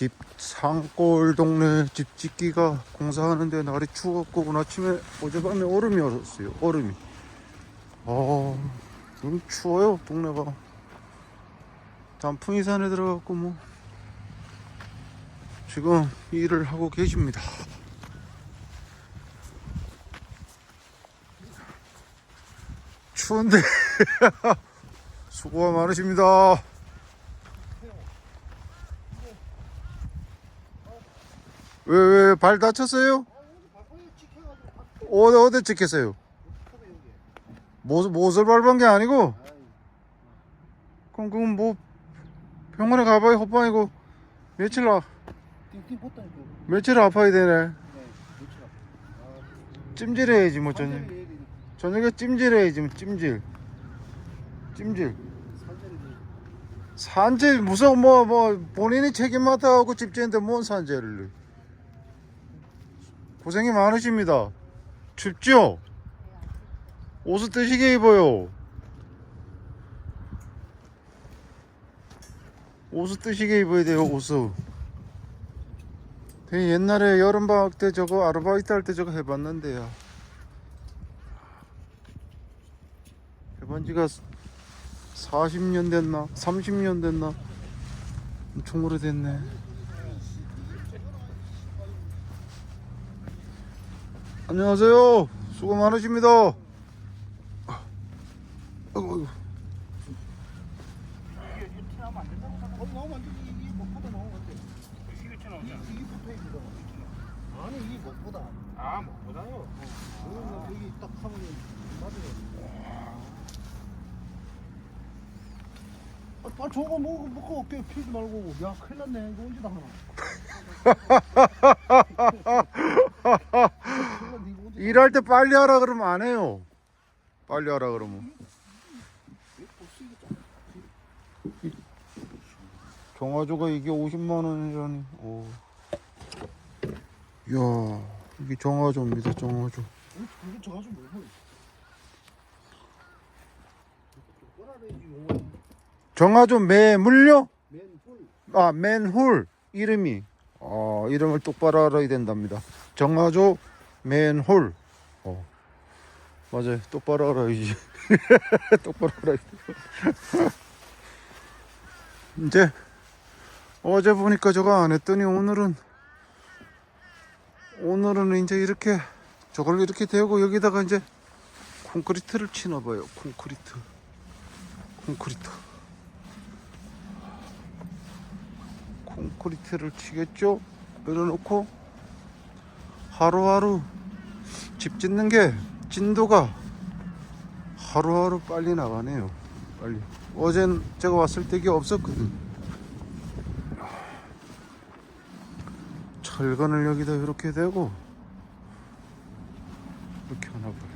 집 산골 동네 집 짓기가 공사하는데 날이 추웠고 오늘 아침에 어젯밤에 얼음이 얼었어요 얼음이. 아 너무 추워요 동네가. 단풍이 산에 들어갔고 뭐. 지금 일을 하고 계십니다. 추운데 수고가 많으십니다 왜 왜 발 다쳤어요? 어디 어디 찍혔어요? 못, 못을 밟은 게 아니고 그럼 그럼 뭐 병원에 가봐야 헛방이고 며칠 아 띵띵 붙다니까. 며칠 아파야 되네. 찜질해야지 뭐 저녁 저녁에 찜질해야지 뭐 찜질 찜질 산재 무슨 뭐 뭐 본인이 책임 맡아갖고 집지인데 뭔 산재를 해. 고생이 많으십니다 춥죠? 옷을 뜨시게 입어요 옷을 뜨시게 입어야 돼요 옷을 되게 옛날에 여름방학 때 저거 아르바이트 할 때 저거 해봤는데요 해본 지가 40년 됐나? 30년 됐나? 엄청 오래됐네. 안녕하세요. 수고 많으십니다. 아이고, 아이고. 이게 목보다. 아, 뭐보다요? 그러면 여기 딱 하면 맞아요. 아, 빨리 저거 먹고 먹고 어깨 피지 말고. 야 큰일 났네. 이거 언제 다 하나. 일할 때 빨리 하라 그러면 안 해요. 빨리 하라 그러면. 경화조가 이게 50만 원이라니. 오. 이야, 이게 정화조입니다. 정화조. 정화조 매물요? 아, 맨홀 이름이 어, 이름을 똑바로 알아야 된답니다. 정화조 맨홀. 어. 맞아요. 똑바로 알아야지. 똑바로 알아야지. 이제 어제 보니까 저거 안 했더니 오늘은 오늘은 이제 이렇게 저걸 이렇게 대고 여기다가 이제 콘크리트를 치나 봐요. 콘크리트. 콘크리트. 콘크리트를 치겠죠? 내려놓고 하루하루 집 짓는 게 진도가 하루하루 빨리 나가네요. 빨리. 어젠 제가 왔을 때 이게 없었거든. 철근을 여기다 이렇게 대고 이렇게 하나 봐요.